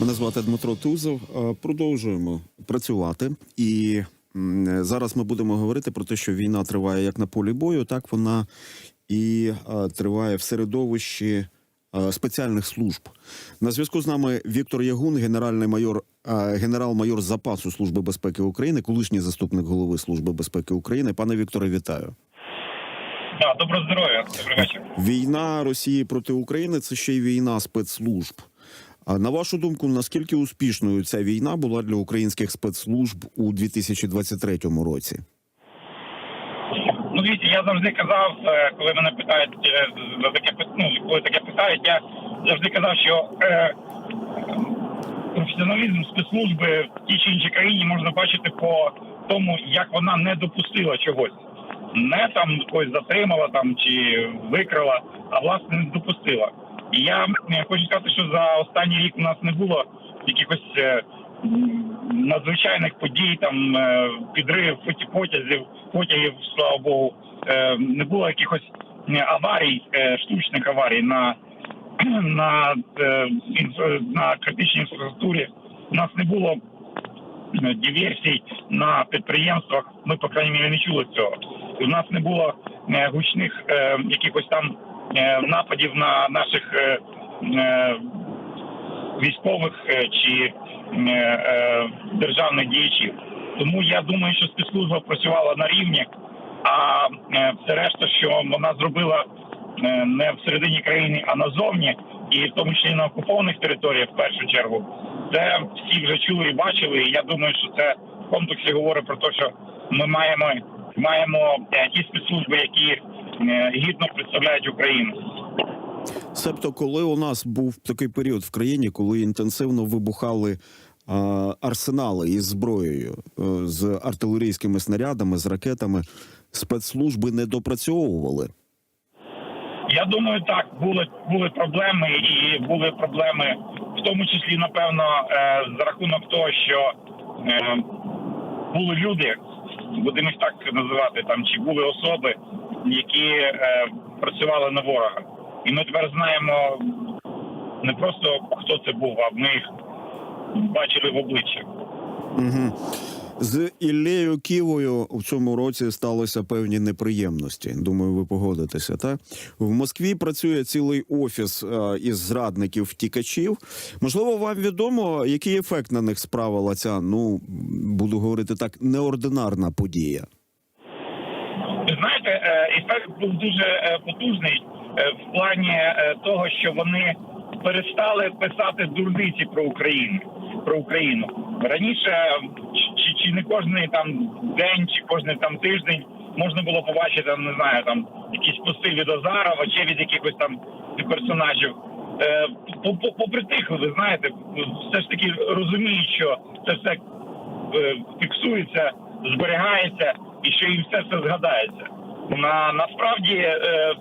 Мене звати Дмитро Тузов. Е, Продовжуємо працювати. І зараз ми будемо говорити про те, що війна триває як на полі бою, так вона і е, триває в середовищі е, спеціальних служб. На зв'язку з нами Віктор Ягун, генеральний майор, генерал-майор запасу Служби безпеки України, колишній заступник голови Служби безпеки України. Пане Вікторе, вітаю. Да, доброго здоров'я, добрий вечір. Війна Росії проти України це ще й війна спецслужб. А на вашу думку, наскільки успішною ця війна була для українських спецслужб у 2023 році? Ну дивіться, я завжди казав, е, коли мене питають е, за таке ну, коли таке питають, я завжди казав, що е, професіоналізм спецслужби в тій чи іншій країні можна бачити по тому, як вона не допустила чогось. Не там когось затримала там чи викрила, а власне не допустила. Я хочу сказати, що за останній рік у нас не було якихось е, надзвичайних подій, там е, підрив потязів, потягів, слава Богу, е, не було якихось аварій, штучних аварій на на, на критичній інфраструктурі. У нас не було диверсій на підприємствах. Ми, по крайній мірі, не чули цього. У нас не було гучних якихось там нападів на наших е, е, військових е, чи е, е, державних діячів. Тому я думаю, що спецслужба працювала на рівні, а е, все решта, що вона зробила е, не всередині країни, а назовні, і в тому числі на окупованих територіях, в першу чергу, це всі вже чули і бачили. І я думаю, що це в комплексі говорить про те, що ми маємо маємо е, ті спецслужби, які е, гідно представляють Україну. Себто, коли у нас був такий період в країні, коли інтенсивно вибухали е, арсенали із зброєю, е, з артилерійськими снарядами, з ракетами, спецслужби не допрацьовували. Я думаю, так були були проблеми, і були проблеми, в тому числі, напевно, е, за рахунок того, що е, були люди, будемо їх так називати, там чи були особи, які е, працювали на ворога. І ми тепер знаємо не просто хто це був, а ми їх бачили в обличчя. Угу. З Іллею Ківою в цьому році сталося певні неприємності. Думаю, ви погодитеся. Так в Москві працює цілий офіс е, із зрадників втікачів. Можливо, вам відомо, який ефект на них справила ця, ну буду говорити так, неординарна подія. Ефект був дуже е, потужний е, в плані е, того, що вони перестали писати дурниці про Україну. Про Україну раніше чи, чи не кожний там день, чи кожний там тиждень можна було побачити, не знаю, там якісь пости від Азарова, чи від якихось там персонажів. По- по- Попритихли, знаєте, все ж таки розуміють, що це все фіксується, зберігається і що їм все це згадається. На насправді е,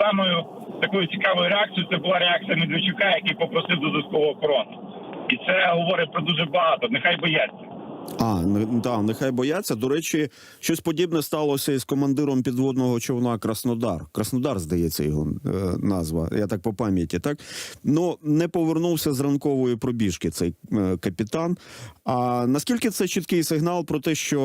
самою такою цікавою реакцією це була реакція Медведчука, який попросив додаткову охорону. І це говорить про дуже багато. Нехай бояться. А не- та нехай бояться. До речі, щось подібне сталося із командиром підводного човна Краснодар. Краснодар, здається, його е, назва. Я так по пам'яті. Так ну не повернувся з ранкової пробіжки цей е, капітан. А наскільки це чіткий сигнал про те, що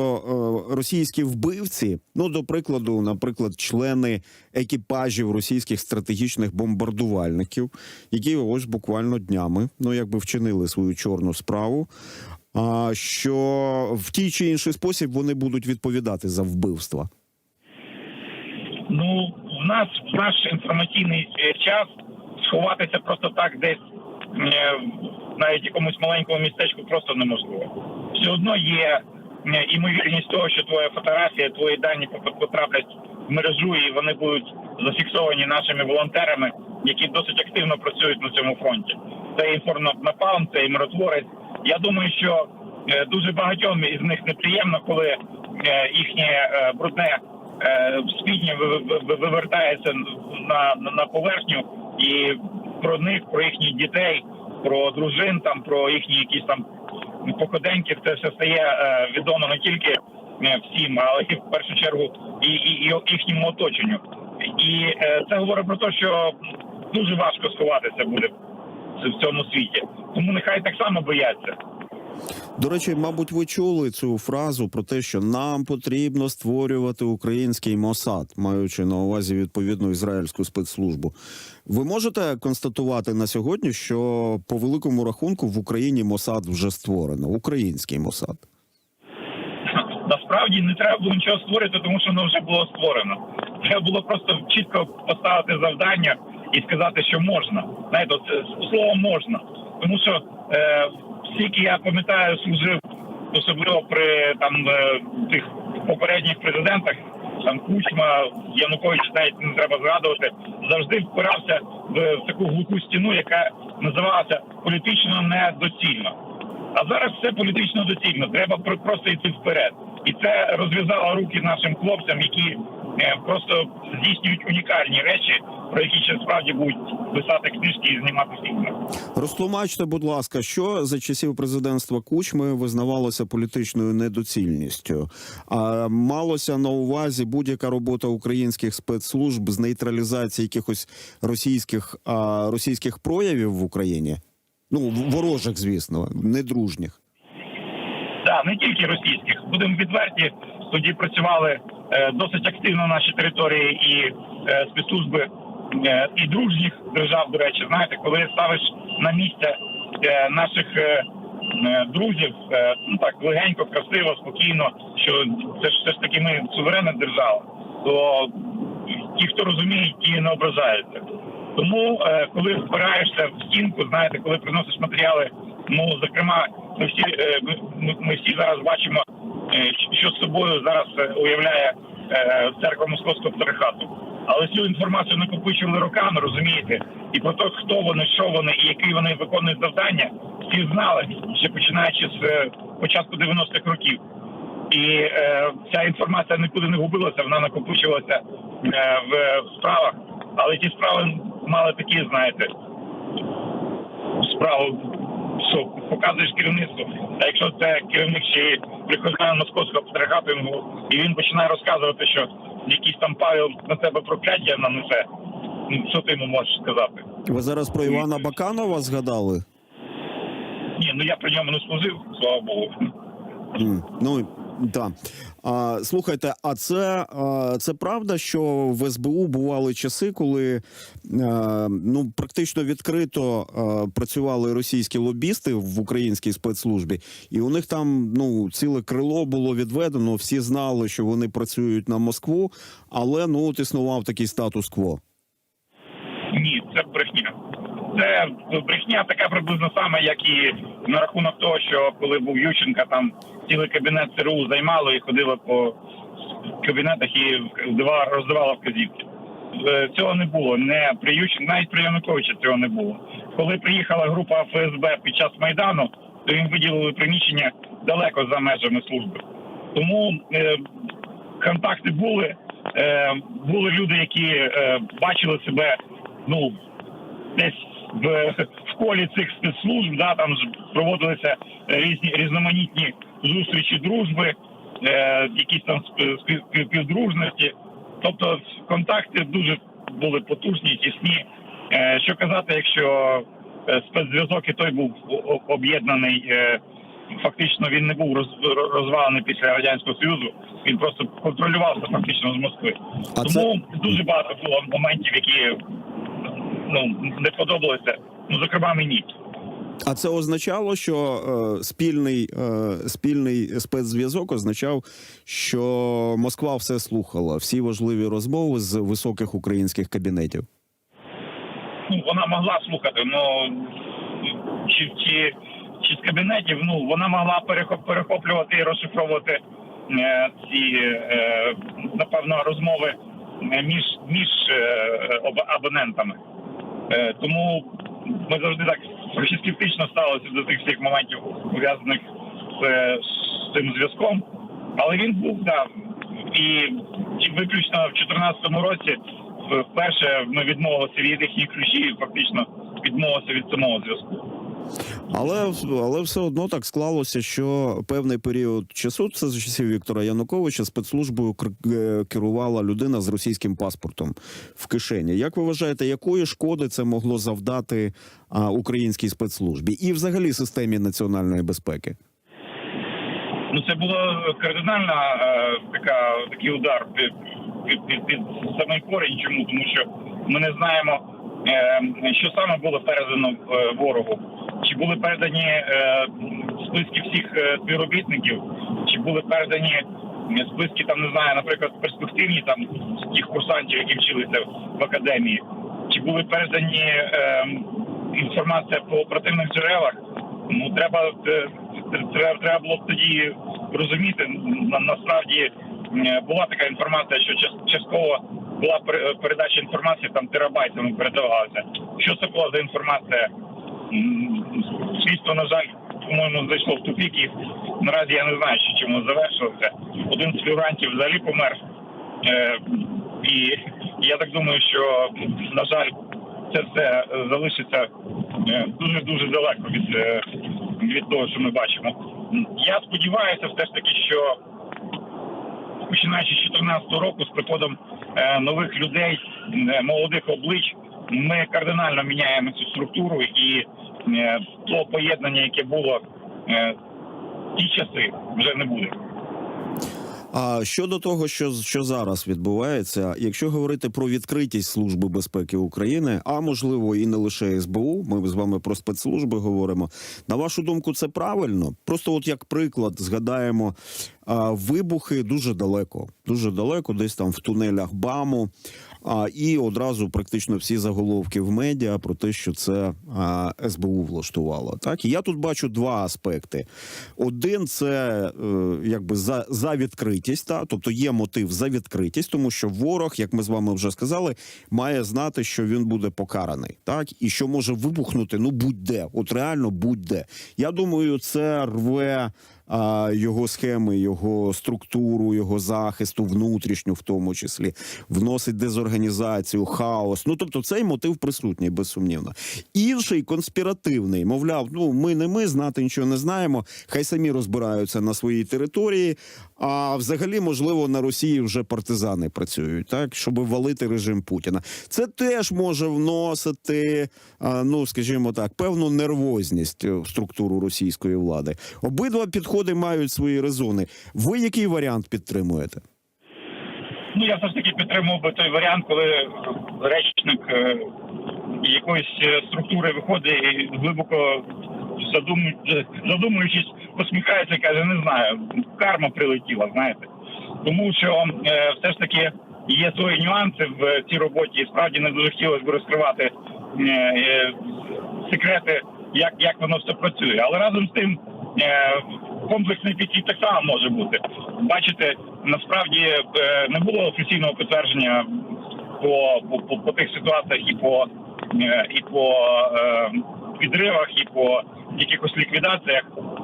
е, російські вбивці, ну до прикладу, наприклад, члени екіпажів російських стратегічних бомбардувальників, які ось буквально днями ну якби вчинили свою чорну справу. Що в тій чи інший спосіб вони будуть відповідати за вбивства? Ну, в нас в наш інформаційний е, час сховатися просто так десь е, навіть якомусь маленькому містечку просто неможливо. Все одно є е, імовірність того, що твоя фотографія, твої дані потраплять в мережу, і вони будуть зафіксовані нашими волонтерами, які досить активно працюють на цьому фронті. Це інформнапалм, це і миротворець. Я думаю, що е, дуже багатьом із них неприємно, коли е, їхнє е, брудне е, спідня ви- ви- ви- вивертається на, на, поверхню, і про них, про їхніх дітей, про дружин, там про їхні якісь там походеньки, це все стає е, відомо не тільки е, всім, але і в першу чергу і, і, і їхньому оточенню. І е, це говорить про те, що дуже важко сховатися буде в цьому світі. Тому нехай так само бояться. До речі, мабуть, ви чули цю фразу про те, що нам потрібно створювати український Мосад, маючи на увазі відповідну ізраїльську спецслужбу. Ви можете констатувати на сьогодні, що по великому рахунку в Україні Мосад вже створено, український Мосад. Насправді не треба було нічого створити, тому що воно вже було створено. Треба було просто чітко поставити завдання і сказати, що можна. Знаєте, слово можна. Тому що е, скільки я пам'ятаю, служив особливо при там е, тих попередніх президентах, там Кучма, Янукович, навіть не треба згадувати, завжди впирався в, таку глуху стіну, яка називалася політично недоцільно. А зараз все політично доцільно. Треба просто йти вперед. І це розв'язало руки нашим хлопцям, які просто здійснюють унікальні речі, про які ще справді будуть писати книжки і знімати фільми. Розтлумачте, будь ласка, що за часів президентства Кучми визнавалося політичною недоцільністю, а малося на увазі будь-яка робота українських спецслужб з нейтралізації якихось російських а, російських проявів в Україні. Ну ворожих, звісно, недружніх. Так, не тільки російських. Будемо відверті. Тоді працювали е, досить активно на нашій території і е, спецслужби е, і дружніх держав. До речі, знаєте, коли ставиш на місце наших друзів, ну так легенько, красиво, спокійно, що це ж все ж таки ми суверенна держава, то ті, хто розуміє, ті не ображаються. Тому, коли впираєшся в стінку, знаєте, коли приносиш матеріали, ну зокрема, ми всі ми, всі зараз бачимо, що з собою зараз е, уявляє е, церква московського патріархату. Але цю інформацію накопичували роками, розумієте, і про те, хто вони, що вони і які вони виконують завдання, всі знали, ще починаючи з е, початку 90-х років. І е, ця інформація нікуди не губилася, вона накопичувалася е, в, справах. Але ті справи мали такі, знаєте, справу, що показуєш керівництво. А якщо це керівник й приходить московського патріархату, і він починає розказувати, що якийсь там Павел на тебе прокляття нанесе, ну що ти йому можеш сказати? Ви зараз про Івана Баканова згадали? Ні, ну я при ньому не служив, слава Богу. Mm. Ну так. А, слухайте, а це, а, це правда, що в СБУ бували часи, коли е, ну практично відкрито е, працювали російські лобісти в українській спецслужбі, і у них там ну ціле крило було відведено. Всі знали, що вони працюють на Москву, але ну от існував такий статус-кво. Ні, це брехня. Це брехня така приблизно сама, як і на рахунок того, що коли був Ющенка, там цілий кабінет ЦРУ займало і ходило по кабінетах і роздавало вказівки. Е, Цього не було. Не при Ющенку, навіть при Януковича цього не було. Коли приїхала група ФСБ під час майдану, то їм виділили приміщення далеко за межами служби. Тому е, контакти були. Е, були люди, які е, бачили себе ну десь в, в колі цих спецслужб, да, там проводилися різні різноманітні зустрічі дружби, е, якісь там сп- спів- спів- співдружності. Тобто контакти дуже були потужні, тісні. Е, що казати, якщо е, спецзв'язок і той був об'єднаний, е, фактично він не був роз- розвалений після радянського союзу. Він просто контролювався фактично з Москви. А це Тому дуже багато було моментів, які ну не подобалися. Ну зокрема мені. А це означало, що е, спільний, е, спільний спецзв'язок означав, що Москва все слухала, всі важливі розмови з високих українських кабінетів. Ну вона могла слухати, ну чи, чи, чи з кабінетів, ну вона могла перехоп, перехоплювати і розшифровувати е, ці е, напевно розмови е, між між е, абонентами. Е, тому ми завжди так трохи скептично ставилися до тих всіх моментів пов'язаних з, е, з цим зв'язком. Але він був да. І, і виключно в 2014 році вперше ми відмовилися від їхніх ключів, і фактично відмовилися від самого зв'язку. Але, але все одно так склалося, що певний період часу, це за часів Віктора Януковича, спецслужбою е, керувала людина з російським паспортом в кишені. Як ви вважаєте, якої шкоди це могло завдати а, українській спецслужбі і взагалі системі національної безпеки? Ну це було кардинальна е, така такий удар під, під, під, під самий корінь. Чому? Тому що ми не знаємо, е, що саме було передано ворогу. Чи були передані е, списки всіх е, співробітників, чи були передані е, списки, там не знаю, наприклад, перспективні там тих курсантів, які вчилися в академії, чи були передані інформація по оперативних джерелах. Ну треба треба, треба було б тоді розуміти. На, насправді була така інформація, що час- частково була пере- передача інформації там терабайтами передавалася. Що це була за інформація? М, на жаль, по-моєму, зайшло в тупік і наразі я не знаю, що чому завершилося. Один з фігурантів взагалі помер. Е, і я так думаю, що на жаль, це все залишиться дуже дуже далеко від, е, від того, що ми бачимо. Я сподіваюся, все ж таки, що починаючи з 2014 року, з приходом е, нових людей, е, молодих облич, ми кардинально міняємо цю структуру і е, то поєднання, яке було е, ті часи, вже не буде. А щодо того, що, що зараз відбувається, якщо говорити про відкритість Служби безпеки України, а можливо і не лише СБУ, ми з вами про спецслужби говоримо. На вашу думку, це правильно? Просто, от як приклад, згадаємо вибухи дуже далеко, дуже далеко, десь там в тунелях БАМу. А, і одразу практично всі заголовки в медіа про те, що це а, СБУ влаштувало. Так і я тут бачу два аспекти. Один це е, якби за, за відкритість, та тобто є мотив за відкритість, тому що ворог, як ми з вами вже сказали, має знати, що він буде покараний, так і що може вибухнути. Ну будь-де, от реально будь-де. Я думаю, це рве його схеми, його структуру, його захисту, внутрішню, в тому числі, вносить дезорганізацію, хаос. Ну тобто, цей мотив присутній, безсумнівно. Інший конспіративний, мовляв, ну ми не ми знати нічого не знаємо. Хай самі розбираються на своїй території. А взагалі, можливо, на Росії вже партизани працюють, так щоб валити режим Путіна. Це теж може вносити, ну скажімо так, певну нервозність в структуру російської влади. Обидва підходи мають свої резони. Ви який варіант підтримуєте? Ну я все ж таки підтримував би той варіант, коли речник е, якоїсь е, структури виходить і глибоко задум... задумуючись, посміхається і каже, не знаю, карма прилетіла, знаєте. Тому що е, все ж таки є свої нюанси в цій роботі, і справді не дуже хотілося б розкривати секрети, як, як воно все працює. Але разом з тим комплексний підхід так само може бути. Бачите, насправді е, не було офіційного підтвердження по, по, по, по тих ситуаціях і по е, і по е, підривах, і по якихось ліквідаціях.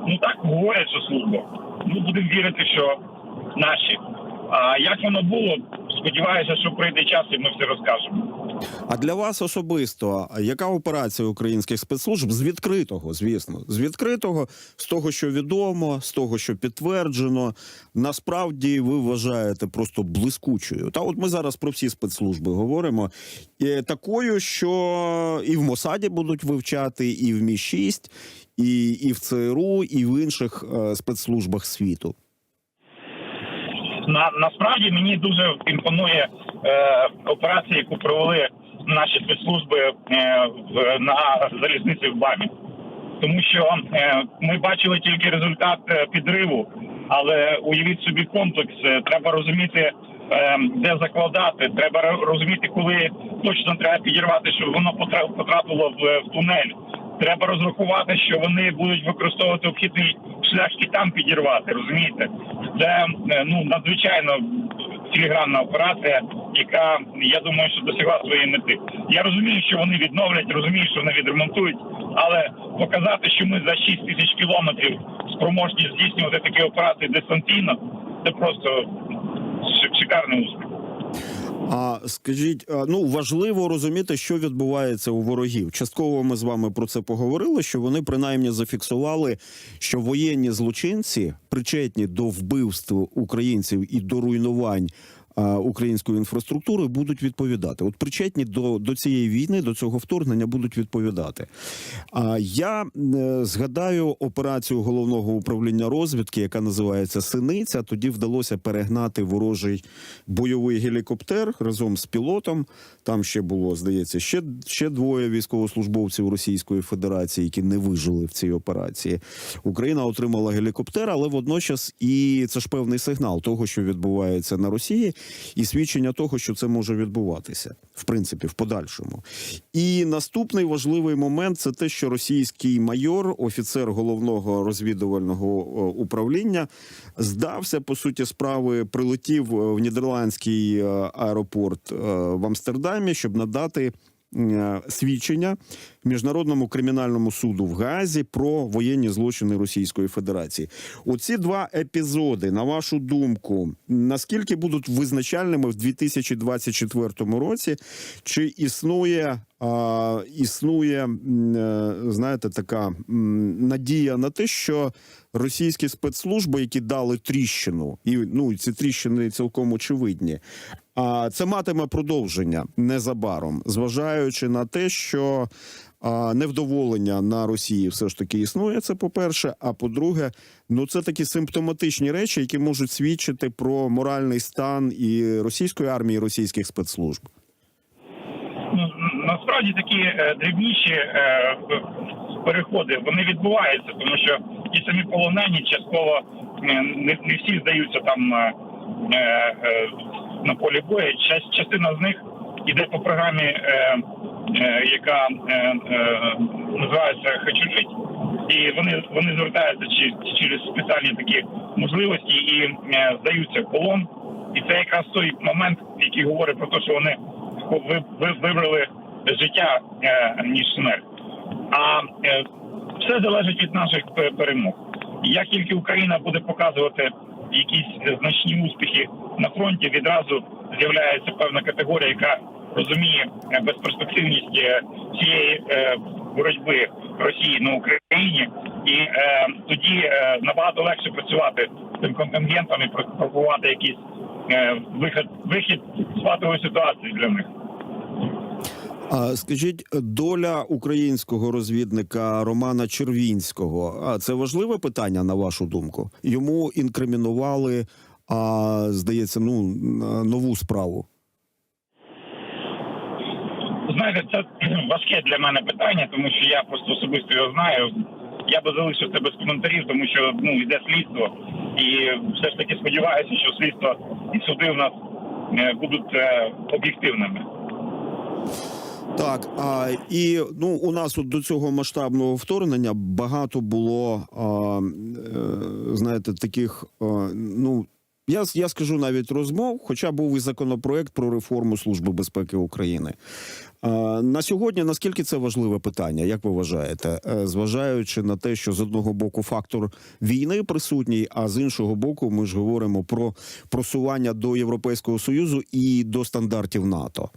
Ну так говорять, що служба. Ну будемо вірити, що наші. А як воно було? Сподіваюся, що прийде час, і ми все розкажемо. А для вас особисто, яка операція українських спецслужб з відкритого, звісно, з відкритого, з того, що відомо, з того, що підтверджено, насправді ви вважаєте просто блискучою. Та от ми зараз про всі спецслужби говоримо. І такою, що і в Мосаді будуть вивчати, і в Мі 6 і, і в ЦРУ, і в інших е, спецслужбах світу. На насправді мені дуже імпонує е, операція, яку провели наші спецслужби е, в, на залізниці в БАМі. Тому що е, ми бачили тільки результат е, підриву, але уявіть собі комплекс. Е, Треба розуміти, е, де закладати. Треба розуміти, коли точно треба підірвати, щоб воно потра- потрапило в тунель. Треба розрахувати, що вони будуть використовувати обхідний шлях і там підірвати. Розумієте, це е, ну надзвичайно філігранна операція, яка я думаю, що досягла своєї мети. Я розумію, що вони відновлять, розумію, що вони відремонтують, але показати, що ми за 6 тисяч кілометрів спроможні здійснювати такі операції дистанційно, це просто ши- шикарний успіх. А скажіть, ну важливо розуміти, що відбувається у ворогів. Частково ми з вами про це поговорили. Що вони принаймні зафіксували, що воєнні злочинці причетні до вбивств українців і до руйнувань. Української інфраструктури будуть відповідати. От причетні до, до цієї війни, до цього вторгнення будуть відповідати. А я е, згадаю операцію головного управління розвідки, яка називається Синиця. Тоді вдалося перегнати ворожий бойовий гелікоптер разом з пілотом. Там ще було, здається, ще, ще двоє військовослужбовців Російської Федерації, які не вижили в цій операції. Україна отримала гелікоптер, але водночас і це ж певний сигнал того, що відбувається на Росії, і свідчення того, що це може відбуватися, в принципі, в подальшому. І наступний важливий момент це те, що російський майор, офіцер головного розвідувального управління, здався по суті справи, прилетів е, в нідерландський е, аеропорт е, в Амстердамі, щоб надати. Е, Свідчення міжнародному кримінальному суду в Гаазі про воєнні злочини Російської Федерації. Оці два епізоди, на вашу думку, наскільки будуть визначальними в 2024 році? Чи існує існує, е, знаєте, така надія на те, що російські спецслужби, які дали тріщину, і ну ці тріщини цілком очевидні. А це матиме продовження незабаром, зважаючи на те, що невдоволення на Росії все ж таки існує. Це по-перше. А по-друге, ну це такі симптоматичні речі, які можуть свідчити про моральний стан і російської армії, і російських спецслужб. Насправді такі е, дрібніші е, переходи вони відбуваються, тому що ті самі полонені частково не, не всі здаються там е, на полі бою. Част, частина з них іде по програмі, яка називається «Хочу жити». І вони вони звертаються через спеціальні такі можливості і здаються в полон. І це якраз той момент, який говорить про те, що вони ви, ви вибрали життя е, ніж смерть. А е, все залежить від наших перемог. Як тільки Україна буде показувати якісь е, значні успіхи на фронті, відразу з'являється певна категорія, яка розуміє е, безперспективність е, цієї е, боротьби Росії на Україні, і е, тоді е, набагато легше працювати з тим контингентом і пропонувати якийсь е, вихід, вихід з патової ситуації для них. А скажіть, доля українського розвідника Романа Червінського, а це важливе питання на вашу думку? Йому інкримінували, а здається, ну нову справу. Знаєте, це важке для мене питання, тому що я просто особисто його знаю. Я би залишив це без коментарів, тому що ну йде слідство, і все ж таки сподіваюся, що слідство і суди в нас е, будуть е, об'єктивними. Так, а і ну у нас от до цього масштабного вторгнення багато було, а, е, знаєте, таких а, ну. Я, я скажу навіть розмов, хоча був і законопроект про реформу Служби безпеки України. На сьогодні наскільки це важливе питання, як ви вважаєте? Е, Зважаючи на те, що з одного боку фактор війни присутній, а з іншого боку, ми ж говоримо про просування до Європейського союзу і до стандартів НАТО.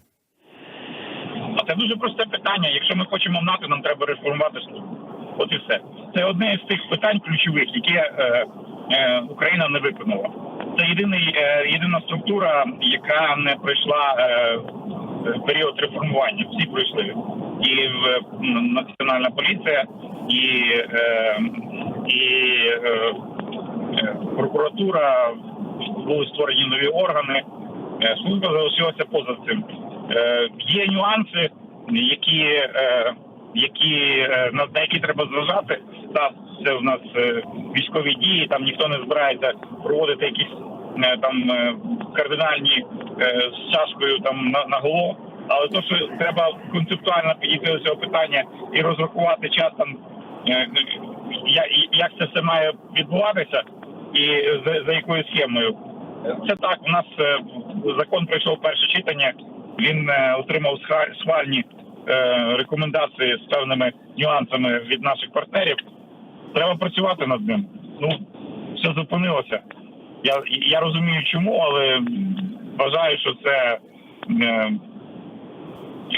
Це дуже просте питання. Якщо ми хочемо в нам треба реформувати службу. От і все. Це одне з тих питань ключових, які е, е, Україна не виконала. Це єдиний, е, єдина структура, яка не пройшла е, період реформування. Всі пройшли. І в Національна поліція, і, е, і е, е, прокуратура, були створені нові органи. Е, Служба залишилася поза цим. Е, Є нюанси, які, е, які е, на які треба зважати. Так, це в нас е, військові дії. Там ніхто не збирається проводити якісь там кардинальні з чашкою там на, на голову. Але то, що треба концептуально підійти до цього питання і розрахувати час там, як це все має відбуватися, і за, за якою схемою. Це так. У нас закон пройшов перше читання. Він е, отримав схвальні е, рекомендації з певними нюансами від наших партнерів. Треба працювати над ним. Ну все зупинилося. Я, я розумію, чому, але вважаю, що це е,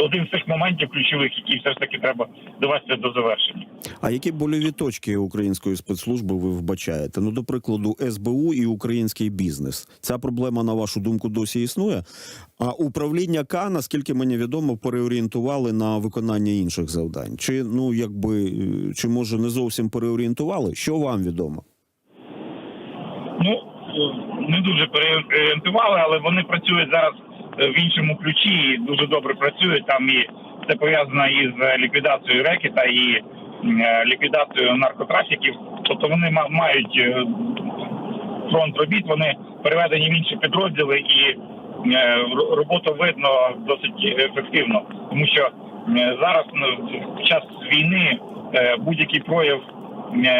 один з цих моментів ключових, які все ж таки треба довести до завершення. А які больові точки української спецслужби ви вбачаєте? Ну, до прикладу, СБУ і український бізнес. Ця проблема, на вашу думку, досі існує. А управління К, наскільки мені відомо, переорієнтували на виконання інших завдань. Чи ну якби чи може не зовсім переорієнтували? Що вам відомо? Ну е, не дуже переорієнтували, але вони працюють зараз е, в іншому ключі і дуже добре працюють. Там і це пов'язано із е, ліквідацією рекета і е, ліквідацією наркотрафіків. Тобто вони мають е, фронт робіт, вони переведені в інші підрозділи і е, роботу видно досить ефективно, тому що зараз ну, в час війни будь-який прояв,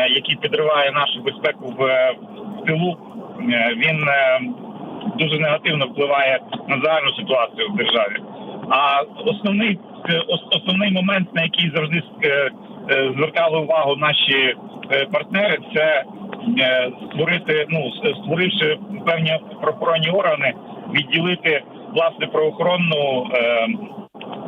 який підриває нашу безпеку в, тилу, він дуже негативно впливає на загальну ситуацію в державі. А основний основний момент, на який завжди звертали увагу наші е, партнери, це е, створити, ну створивши певні правоохоронні органи, відділити власне правоохоронну е,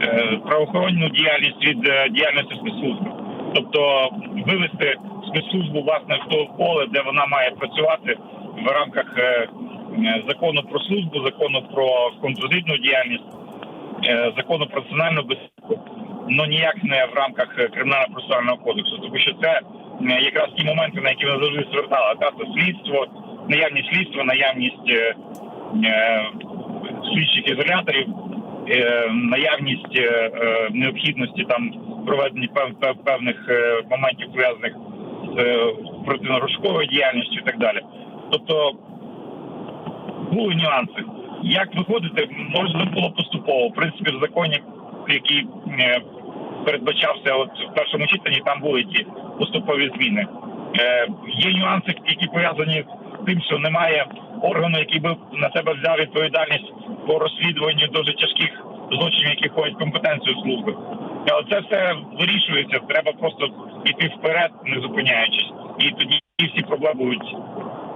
е, правоохоронну діяльність від е, діяльності спецслужби, тобто вивести спецслужбу власне в то поле, де вона має працювати в рамках е, е, закону про службу, закону про контррозвідну діяльність, е, закону про національну безпеку, але ніяк не в рамках е, кримінального процесуального кодексу, тому що це е, якраз ті моменти, на які вони завжди звертали. Та це слідство, наявність слідства, наявність е, е, слідчих ізоляторів, е, наявність е, необхідності там проведення пев, пев, певних моментів пов'язаних з протинарушковою діяльністю і так далі. Тобто були нюанси. Як виходити, можна було поступово. В принципі, в законі, який передбачався от в першому читанні, там були ті поступові зміни. Е, є нюанси, які пов'язані з тим, що немає органу, який би на себе взяв відповідальність по розслідуванню дуже тяжких злочинів, які входять в компетенцію служби. Але це все вирішується. Треба просто йти вперед, не зупиняючись, і тоді всі проблеми будуть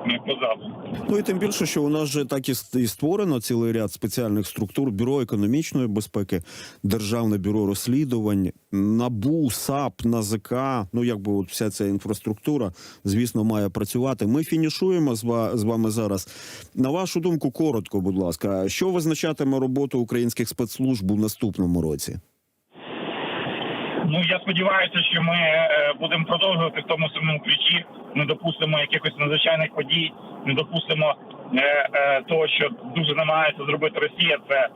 е, позаду. Ну і тим більше, що у нас же так і ст- створено цілий ряд спеціальних структур: бюро економічної безпеки, державне бюро розслідувань, НАБУ, САП, НАЗК. Ну якби от вся ця інфраструктура, звісно, має працювати. Ми фінішуємо з вами зараз. На вашу думку, коротко, будь ласка, що визначатиме роботу українських спецслужб у наступному році? Ну я сподіваюся, що ми е, будемо продовжувати в тому самому ключі. Не допустимо якихось надзвичайних подій, не допустимо е, е, того, що дуже намагається зробити Росія, це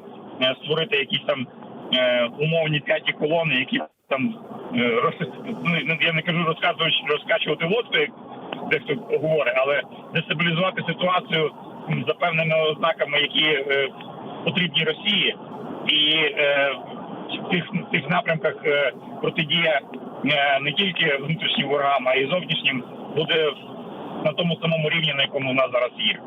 створити якісь там умовні п'яті колони, які там ну, я не кажу розказувати, розкачувати лодку, як дехто говорить, але дестабілізувати ситуацію за певними ознаками, які потрібні Росії, і в тих напрямках е, протидія е, не тільки внутрішнім ворогам, а й зовнішнім буде на тому самому рівні, на якому нас зараз є.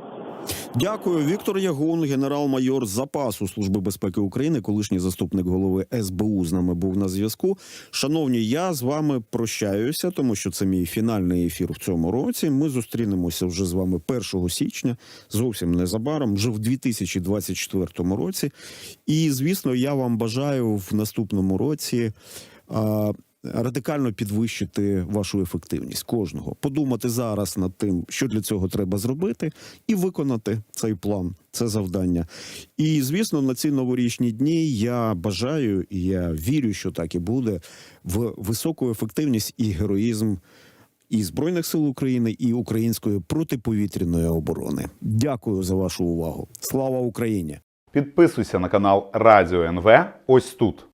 Дякую, Віктор Ягун, генерал-майор запасу Служби безпеки України, колишній заступник голови СБУ з нами був на зв'язку. Шановні, я з вами прощаюся, тому що це мій фінальний ефір в цьому році. Ми зустрінемося вже з вами 1 січня, зовсім незабаром, вже в 2024 році. І звісно, я вам бажаю в наступному році. Радикально підвищити вашу ефективність кожного, подумати зараз над тим, що для цього треба зробити, і виконати цей план, це завдання. І звісно, на ці новорічні дні я бажаю і я вірю, що так і буде в високу ефективність і героїзм і збройних сил України, і української протиповітряної оборони. Дякую за вашу увагу. Слава Україні! Підписуйся на канал Радіо НВ ось тут.